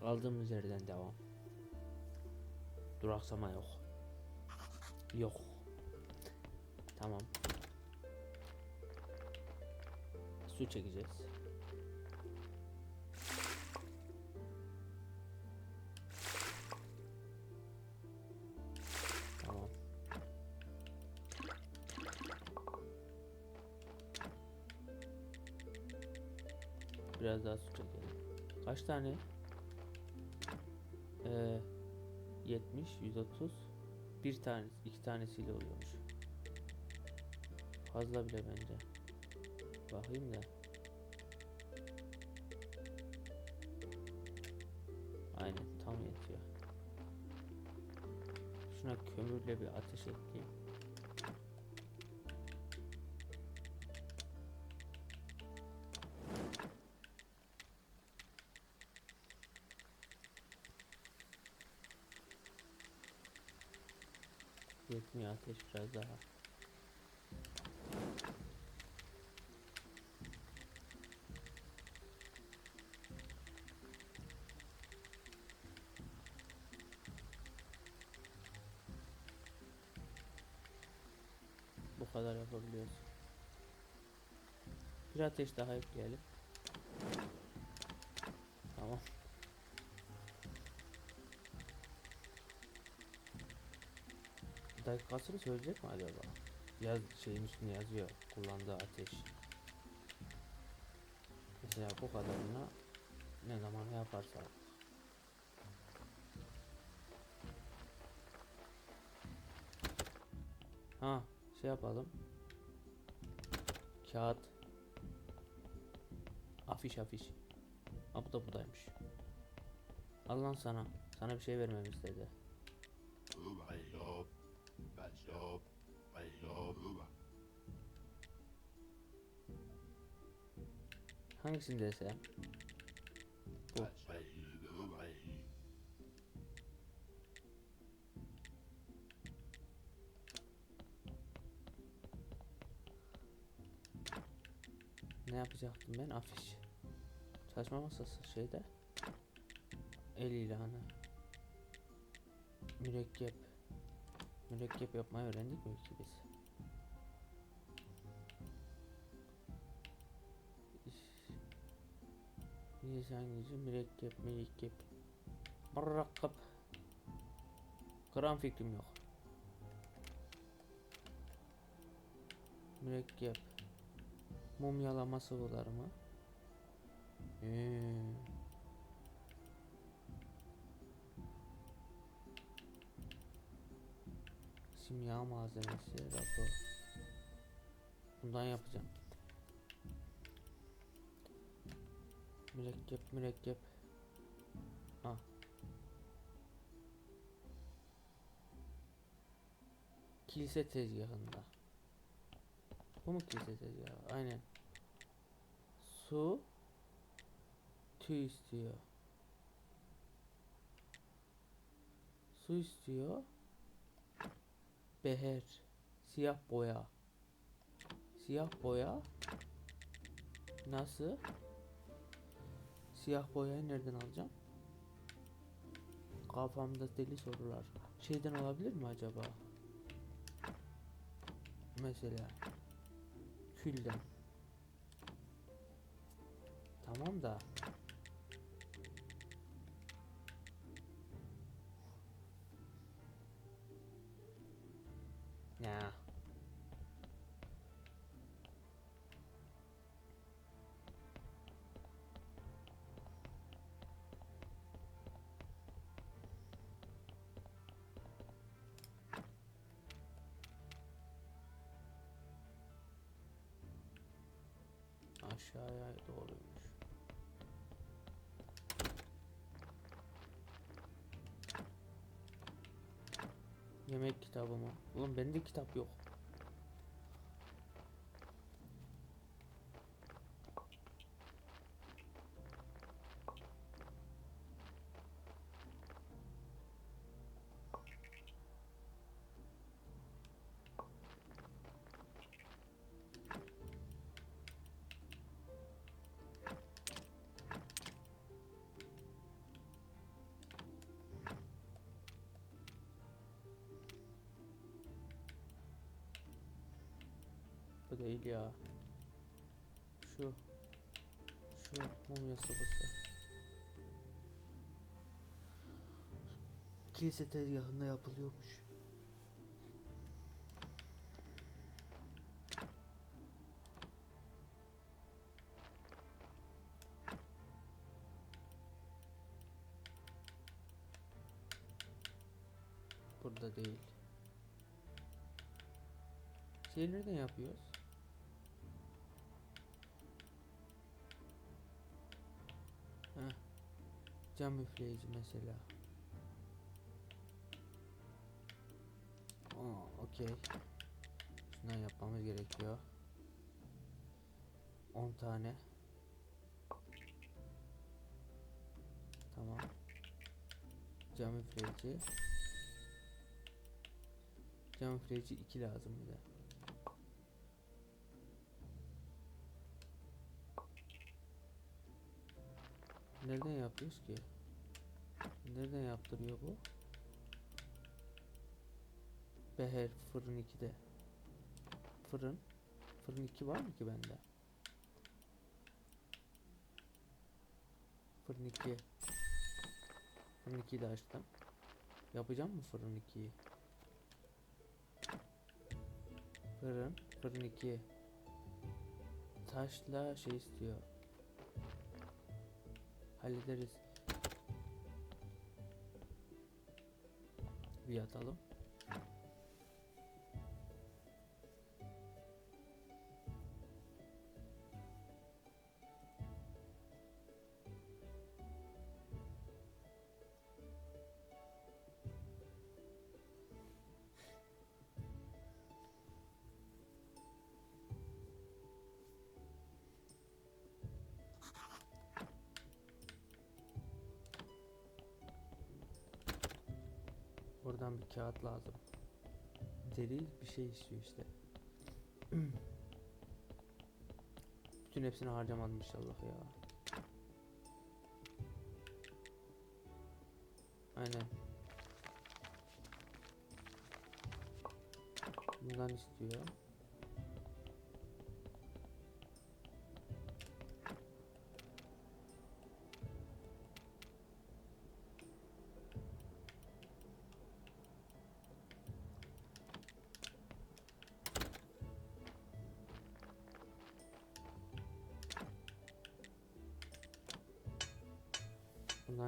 Kaldığımız yerden devam. Duraksama yok. Yok. Tamam. Su çekeceğiz. Biraz daha su çekelim. Kaç tane? Ee, 70, 130. Bir tanesi, iki tanesiyle oluyormuş. Fazla bile bence. Bakayım da. Aynen tam yetiyor. Şuna kömürle bir ateş ekleyeyim. Ateş biraz daha. Bu kadar yapabiliyoruz. Bir ateş daha ekleyelim. Dakikasını söyleyecek mi acaba? Yaz şeyin üstüne yazıyor. Kullandığı ateş. Mesela bu kadarına ne zaman yaparsa. Ha şey yapalım. Kağıt. Afiş afiş. Ha bu da budaymış. Al sana. Sana bir şey vermem istedi. Hangisini desem? Bu. Ne yapacaktım ben? Afiş. Çalışma masası şeyde. El ilanı. Mürekkep. Mürekkep yapmayı öğrendik mi ki biz? Lisan gücü mürekkep mürekkep. Mırrakkap. Gram fikrim yok. Mürekkep. Mumyalama sıvıları mı? Hmm. Simya malzemesi rapor. Bundan yapacağım. Mürekkep mürekkep. Ha. Kilise tezgahında. Bu mu kilise tezgahı? Aynen. Su. Tüy istiyor. Su istiyor. Beher. Siyah boya. Siyah boya. Nasıl? Siyah boyayı nereden alacağım? Kafamda deli sorular. Şeyden olabilir mi acaba? Mesela külden. Tamam da Aşağıya doğruymuş. Yemek kitabı mı? Oğlum bende kitap yok. Şu değil ya. Şu. Şu mumya sobası. Kilise tezgahında yapılıyormuş. Burada değil. Şey nereden yapıyoruz? Cam üfleyici mesela. Aa, okey. Şundan yapmamız gerekiyor. 10 tane. Tamam. Cam üfleyici. Cam üfleyici 2 lazım bir de. Nereden yapıyoruz ki? Nereden yaptırıyor bu? Beher fırın 2'de. Fırın. Fırın 2 var mı ki bende? Fırın 2. Fırın 2'yi de açtım. Yapacağım mı fırın 2'yi? Fırın. Fırın 2. Taşla şey istiyor. Hallederiz. Bir atalım. Oradan bir kağıt lazım. Deri bir şey istiyor işte. Bütün hepsini harcamadım inşallah ya. Aynen.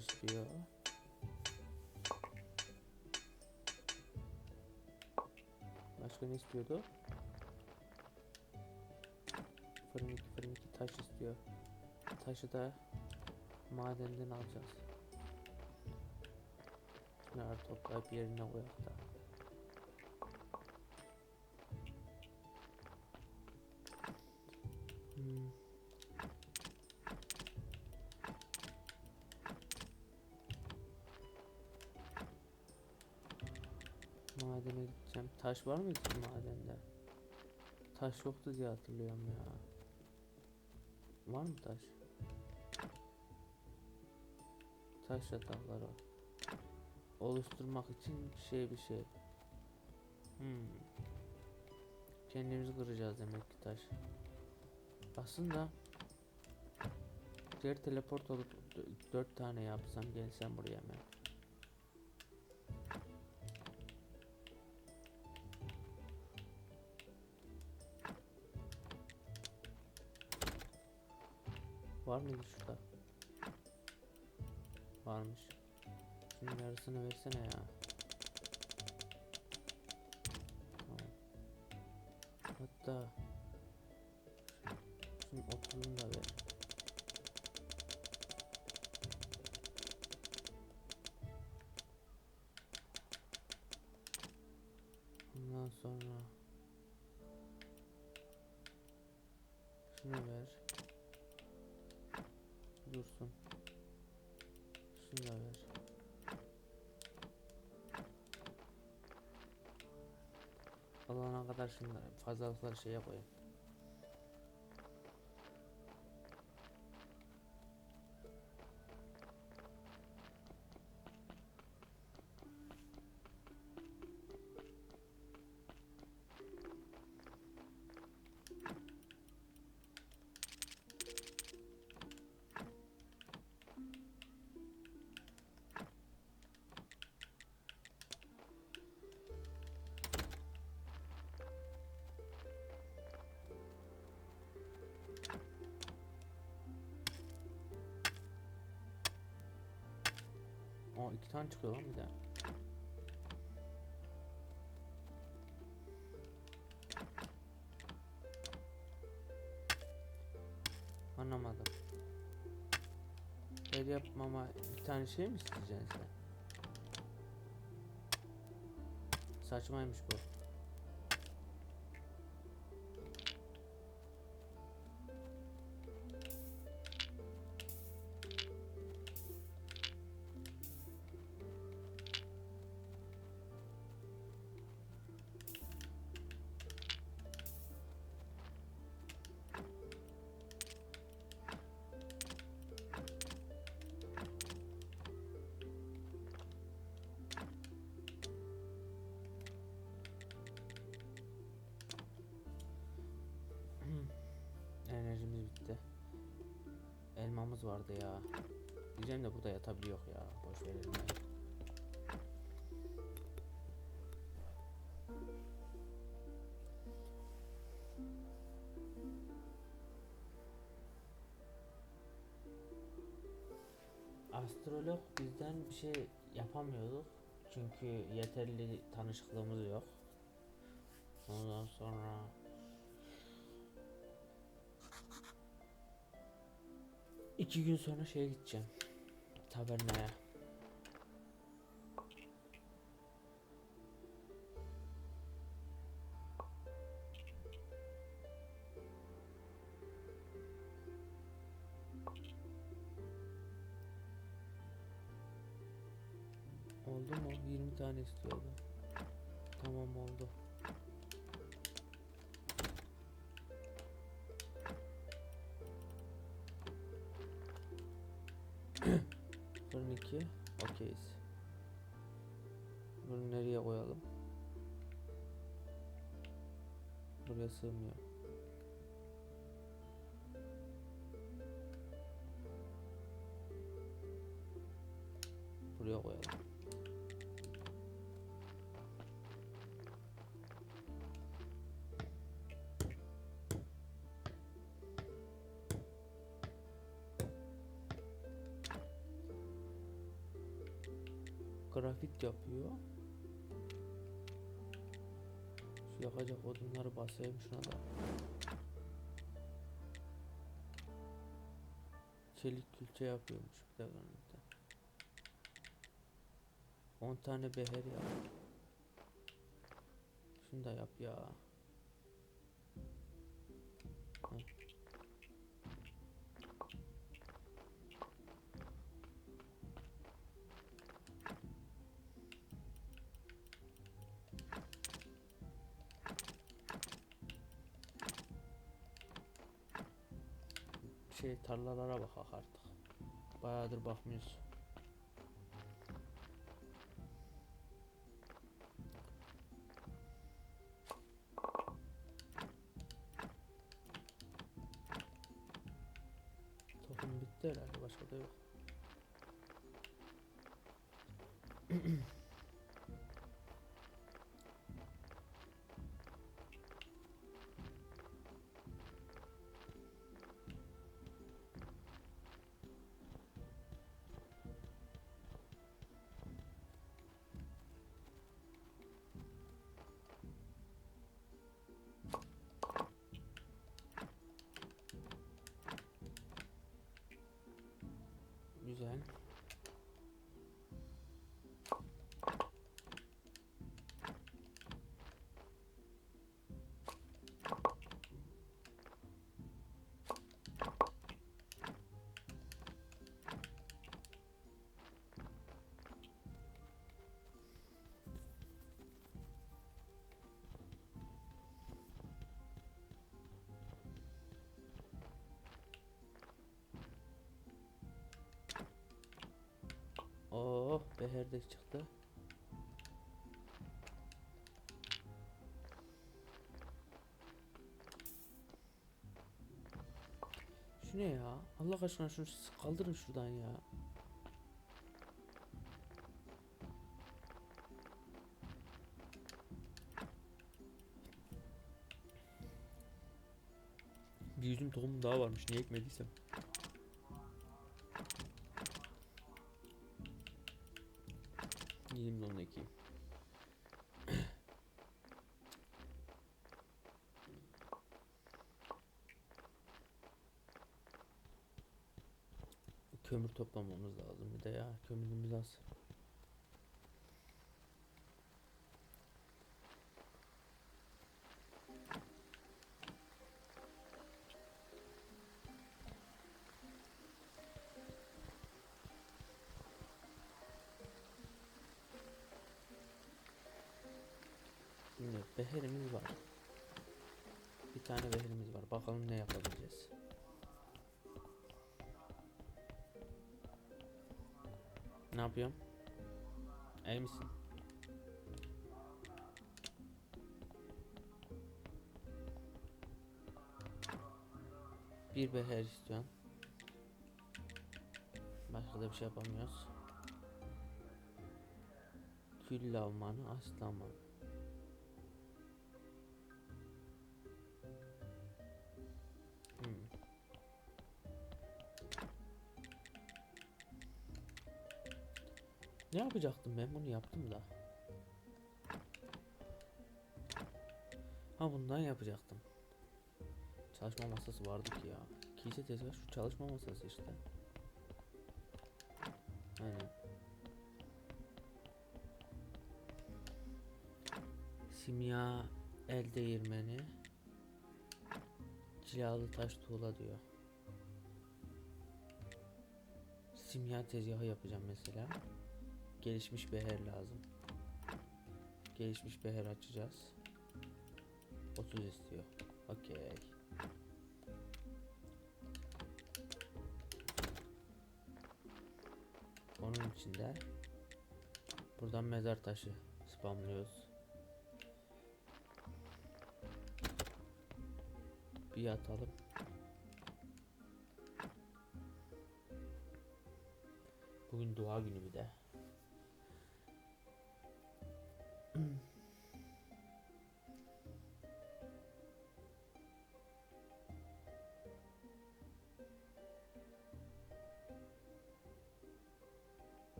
Bundan istiyor. Başka ne istiyordu? Fırın iki, fırın iki taş istiyor. Taşı da madenden alacağız. Şunları toplayıp yerine koyak da. Hmm. Taş var mı ki madende? Taş yoktu diye hatırlıyorum ya. Var mı taş? Taş yatakları. Oluşturmak için şey bir şey. Hmm. Kendimizi kıracağız demek ki taş. Aslında diğer teleport olup dö- dört tane yapsam gelsem buraya hemen. Var mıydı şurada? Varmış. Şunun yarısını versene ya. Hatta şunun oturunu da ver. Ondan sonra şunu ver. Şunları fazlalıkları şeye koyayım. Aa iki tane çıkıyor lan bir de. Anlamadım. El yapmama bir tane şey mi isteyeceksin sen? Saçmaymış bu. Elmamız vardı ya. Diyeceğim de burada yatabiliyor ya. Boş verelim ya. Astrolog bizden bir şey yapamıyorduk. Çünkü yeterli tanışıklığımız yok. Ondan sonra iki gün sonra şeye gideceğim. Tavernaya. Oldu mu? 20 tane istiyordu. Tamam oldu. Fırın 2. Okeyiz. Bunu nereye koyalım? Buraya sığmıyor. Grafit yapıyor. Şu yakacak odunları basayım şuna da. Çelik külçe yapıyormuş bir de önünde. 10 tane beher yap. Şunu da yap ya. Şey tarlalara bak artık. Bayağıdır bakmıyoruz. Oh, beher de çıktı. Şu ne ya? Allah aşkına şunu kaldırın şuradan ya. Bir yüzüm tohum daha varmış. Niye ekmediysem. Gideyim de onu ekeyim. Kömür toplamamız lazım bir de ya kömürümüz az. Şimdi beherimiz var. Bir tane beherimiz var. Bakalım ne yapabileceğiz. Ne yapıyorum? İyi misin? Bir beher istiyorum. Başka da bir şey yapamıyoruz. Kül lavmanı, aslaman. Ben bunu yaptım da. Ha bundan yapacaktım. Çalışma masası vardı ki ya. Kiyse tezgah şu çalışma masası işte. Aynen. Simya el değirmeni. Cilalı taş tuğla diyor. Simya tezgahı yapacağım mesela. Gelişmiş beher lazım. Gelişmiş beher açacağız. 30 istiyor. Okey. Onun içinde buradan mezar taşı spamlıyoruz. Bir atalım. Bugün dua günü bir de.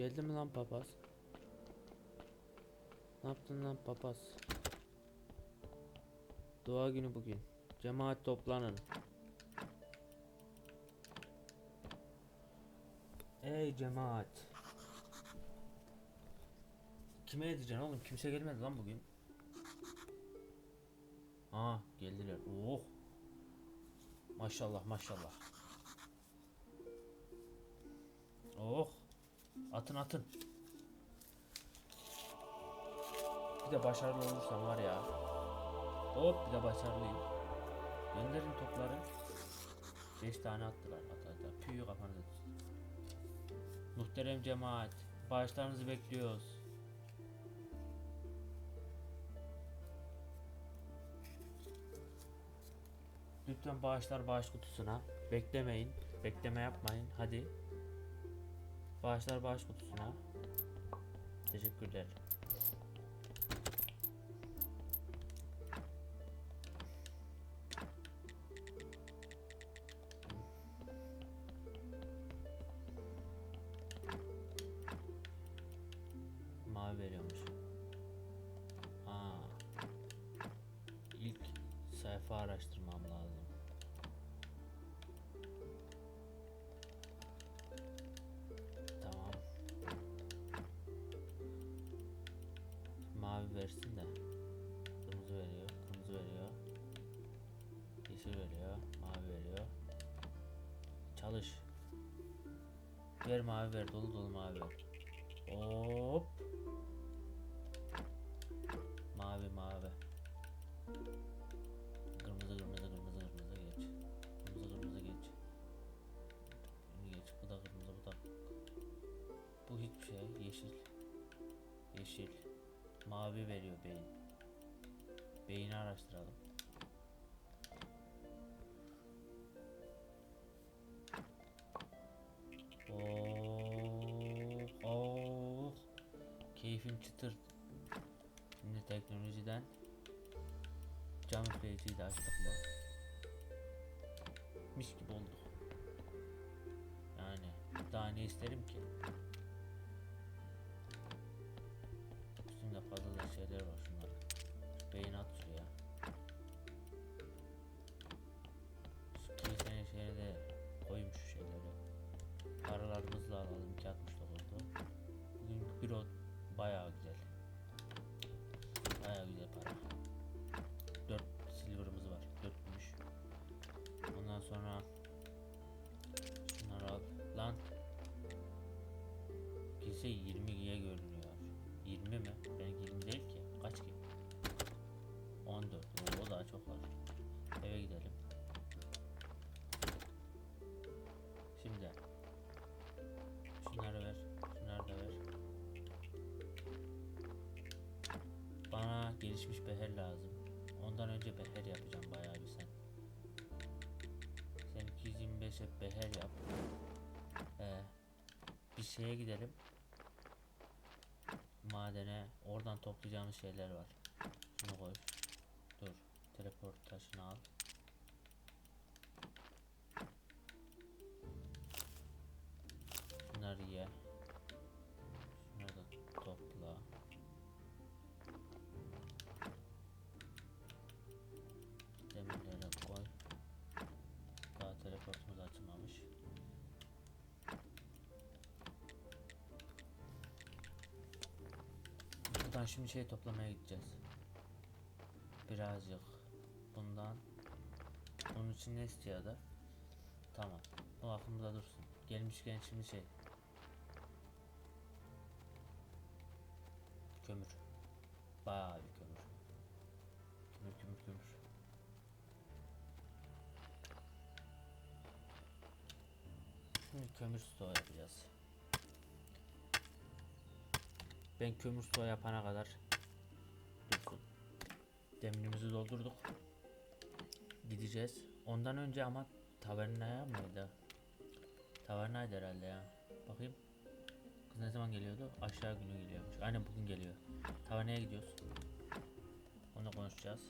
Geldi mi lan papaz? Ne yaptın lan papaz? Dua günü bugün. Cemaat toplanın. Ey cemaat. Kime edeceksin oğlum? Kimse gelmedi lan bugün. Aa geldiler. Oh. Maşallah maşallah. Oh. Atın atın. Bir de başarılı olursam var ya. Hop bir de başarılıyım. Gönderin topları. 5 tane attılar. At at at. Tüyü kafanıza. Muhterem cemaat, bağışlarınızı bekliyoruz. Lütfen bağışlar bağış kutusuna. Beklemeyin. Bekleme yapmayın. Hadi. Bağışlar bağış kutusuna. Teşekkürler. Veriyor, mavi veriyor. Çalış. Ver mavi ver, dolu dolu mavi ver. Hop. Mavi mavi. Kırmızı kırmızı kırmızı kırmızı geç. Kırmızı kırmızı geç. Geç. Bu da kırmızı bu da. Bu hiçbir şey. Yeşil. Yeşil. Mavi veriyor beyin. Beyni araştıralım. Çin çıtır. Şimdi teknolojiden cam üfleyiciyi de açtık mı? Mis gibi olduk. Yani daha ne isterim ki? Üstünde fazla da şeyler var şunların. Şu beyin at gelişmiş beher lazım. Ondan önce beher yapacağım bayağı bir sen. Sen 225 hep beher yap. Ee, bir şeye gidelim. Madene oradan toplayacağımız şeyler var. Şunu koy. Dur. Teleport taşını al. Şunları ye. Buradan şimdi şey toplamaya gideceğiz. Birazcık bundan. Bunun için ne istiyordu? Tamam. O aklımda dursun. Gelmişken şimdi şey. Kömür. Bayağı bir kömür. Kömür kömür kömür. Şimdi kömür stoğu yapacağız. Ben kömür stoğu yapana kadar dursun. Demirimizi doldurduk. Gideceğiz. Ondan önce ama tavernaya mıydı? Tavernaydı herhalde ya. Bakayım. Kız ne zaman geliyordu? Aşağı günü geliyormuş. Aynen bugün geliyor. Tavernaya gidiyoruz. Onu konuşacağız.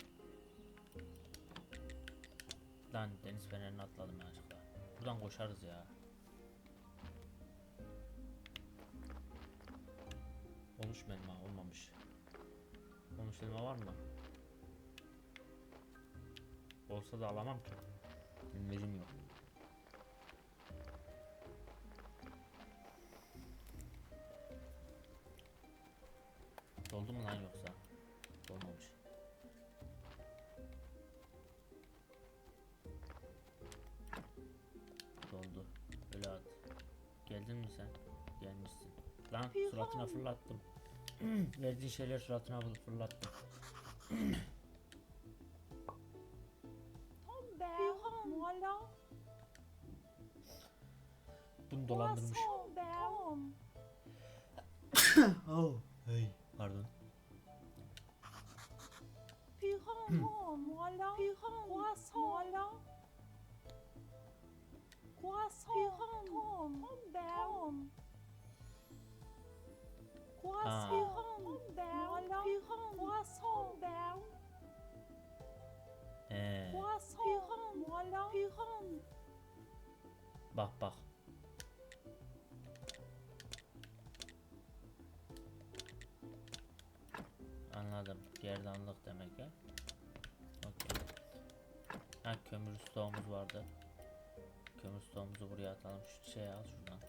Lan deniz fenerini atladım yanlışlıkla. Buradan koşarız ya. Olmuş mu elma? Olmamış. Olmuş elma var mı? Olsa da alamam ki. Bilmecim yok. Doldu mu lan yoksa? Dolmamış. Doldu. Öyle at. Geldin mi sen? Gelmişsin. Lan suratına fırlattım. Verdiğin şeyler suratına fır- fırlattım. Ton bär, voilà. Bunu dolandırmış. Poisson bär. Oh. Hey. Pardon. Pyramon, voilà. Pyramon, voilà. Croissant, ton, ton bär. Ton bär, voilà. Croissant bär. Ee, Croissant, voilà. Pyramon. bak bak. Anladım. Gerdanlık demek ya. Okey. Ha kömür stoğumuz vardı. Kömür stoğumuzu buraya atalım. Şu şeyi al şuradan.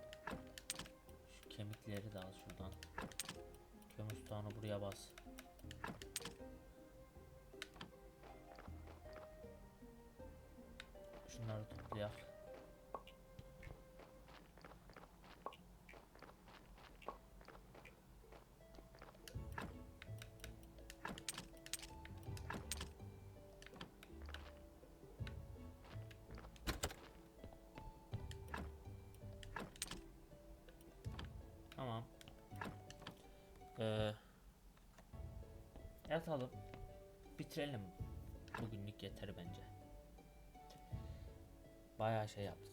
Kemikleri de al şuradan. Kömür stoğunu buraya bas. Şunları toplayak. Yatalım. Bitirelim. Bugünlük yeter bence. Bayağı şey yaptık